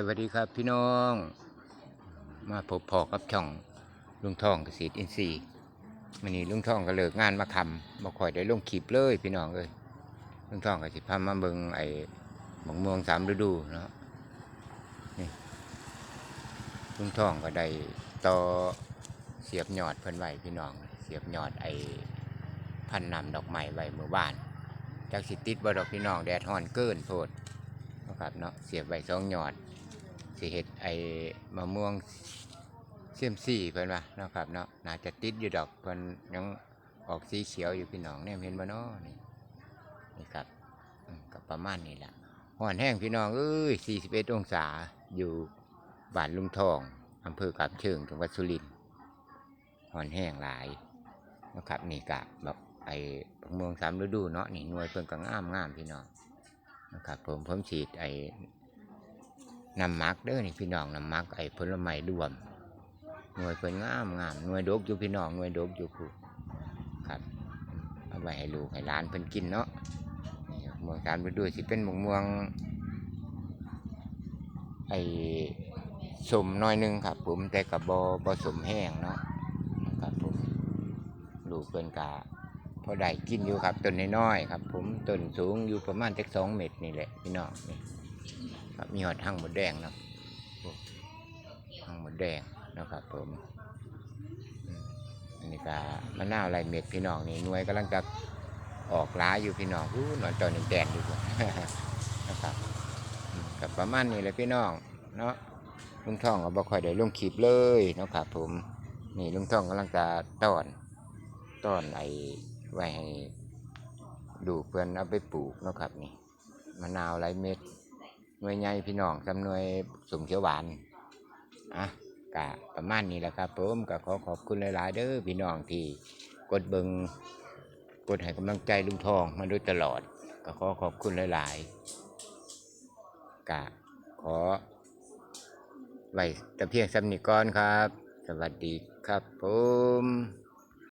สวัสดีครับพี่น้อง มาพบพอกับช่องลุงทองเกษตรอินทรีย์มันนี้ลุงทองก็เลิกงานมาคำบ่คอยได้ลงคลิปเลยพี่น้องเอ้ยลุงทองก็สิพามาเบิงไอ้หมองม่วงสามฤดูเนาะนี่ลุงทองก็ได้ต่อเสียบยอดเพิ่นไว้พี่น้อง เสียบยอดไอ้พันนำดอกไม้ไว้เมื่อบ้านจากสิติดบ่ดอกพี่น้องแดดฮ้อนเกินโพดนะครับเนาะเสียบใบสองหยอด สิเห็ดไอ้มะม่วงเสียมซี่เพิ่นว่าเนาะครับเนาะน่าจะติดอยู่ดอกเพิ่นยังออกสีเขียวอยู่พี่น้องเนี่ยเห็นบ่เนาะนี่นี่ครับอืมก็ประมาณนี้แหละห่อนแห้งพี่น้องเอ้ย41 องศาอยู่บ้านลุงทองอำเภอกาบเชิงจังหวัดสุรินทร์ห่อนแห้งหลายนะครับนี่กะแบบไอ้มะม่วงสามฤดูเนาะนี่หน่วยเพิ่นก็งามงามพี่น้องนะครับผมผมฉีดไอ้ น้ำมักเด้อนี่พี่น้องน้ำมักไอ้ผลไม้รวม หน่วยเพิ่นงามงามหน่วยดกอยู่พี่น้องหน่วยดกอยู่ครูครับเอาไว้ให้ลูกให้หลานเพิ่นกินเนาะนี่ครับม่วงตามฤดูสิเป็นมะม่วงไอ้สมน้อยนึงครับ ผมแต่กับบอบสมแห้งเนาะครับผมลูกเพิ่นกาพอได้กินอยู่ครับต้นน้อยๆครับ ผมต้นสูงอยู่ประมาณจักสองเมตรนี่แหละพี่น้องนี่ ครับมีหอดหั่งหมดแดงนะโอ้หั่งหมดแดงนะครับผมอันนี้ก็มะนาวลายเม็ดพี่น้องนี่นวยกำลังจะออกล้าอยู่พี่น้องอู้หนอนตอนนี้แดงอยู่นะครับกับประมาณนี้เลยพี่น้องเนาะลุงท่องก็บ่ค่อยได้ลงคลิปเลยนะครับผมนี่ลุงท่องกำลังจะต้อนต้อนไอ้ไว้ให้ดูเพื่อนเอาไปปลูกนะครับนี่มะนาวไรเม็ด หน่วยใหญ่พี่น้องจำหน่วยสมเขียวหวานอะกะประมาณนี้แหละครับผมก็ขอขอบคุณหลายๆเด้อพี่น้องที่กดเบิงกดให้กำลังใจลุงทองมาโดยตลอดก็ขอขอบคุณหลายๆกะขอไว้แต่เพียงสำนิกรครับ สวัสดีครับผม